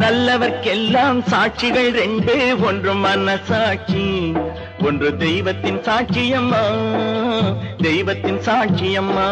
நல்லவர்க்கெல்லாம் சாட்சிகள் ரெண்டு. ஒன்று மனசாட்சி ஒன்று தெய்வத்தின் சாட்சியம்மா தெய்வத்தின் சாட்சியம்மா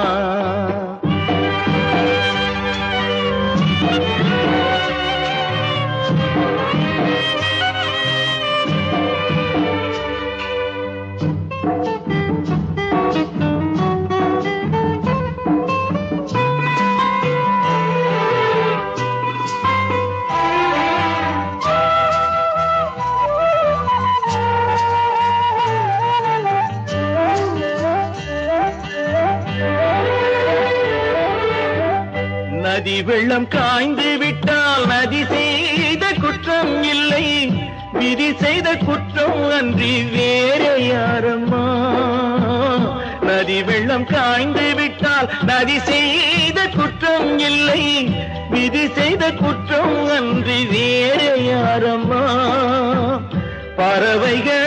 நதி வெள்ளம் காய்ந்து விட்டால் நதி செய்த குற்றம் இல்லை. விதி செய்த குற்றம் அன்றி வேற யாரம்மா? நதி வெள்ளம் காய்ந்து விட்டால் நதி செய்த குற்றம் இல்லை. விதி செய்த குற்றம் அன்றி வேற யாரம்மா? பறவைகள்